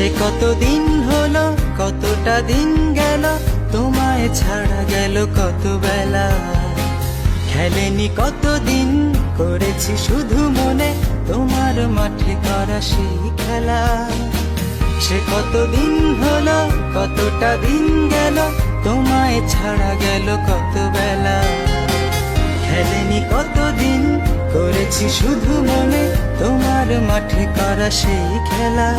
সে কতদিন হলো, কতটা দিন গেল, তোমায় ছাড়া গেল কত বেলা। খেলেনি কতদিন, করেছি শুধু মনে, তোমার মাঠে করা সেই খেলা। সে কতদিন হলো, কতটা দিন গেল, তোমায় ছাড়া গেল কত বেলা। খেলেনি কতদিন, করেছি শুধু মনে, তোমার মাঠে করা সেই খেলা।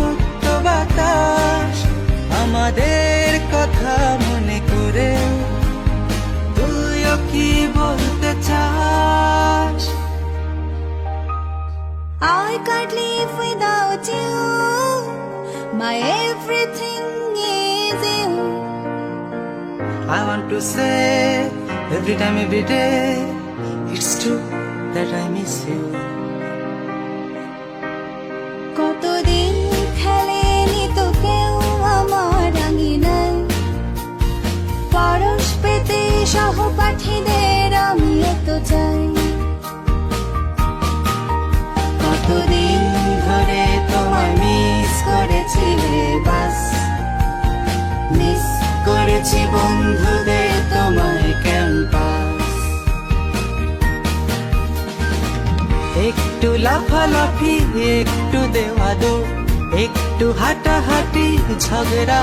মুক্ত বাতাস আমাদের কথা মনে করে তুইও কি বলতে চাস I can't live without you. My everything is you. I want to say every time, every day, it's true that I miss you. কতদিন খেলেনি আমার পরশ পেতে তো চাই। কতদিন ধরে মিস করেছি বাস। মিস করেছি বন্ধুদের একটু লাফালাফি একটু দেওয়া দো একটু হাঁটাহাঁটি ঝগড়া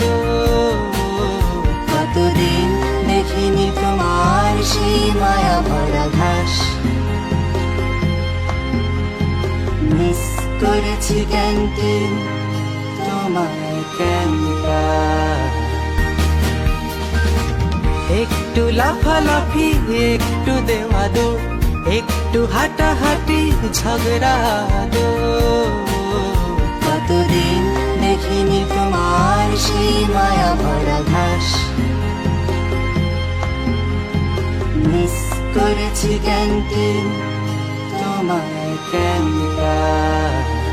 দো কতদিন দেখিনি তোমার সেই মায়া ভরা ঘাস। মিস করেছি ক্যান্টিন তোমায় ক্যাম্পাস একটু লাফালাফি একটু দেওয়া দো একটু হাঁটাহাঁটি, ঝগড়া দো কতদিন দেখিনি তোমার সেই মায়া ভরা ঘাস। মিস করেছি ক্যান্টিন তোমায় ক্যাম্পাস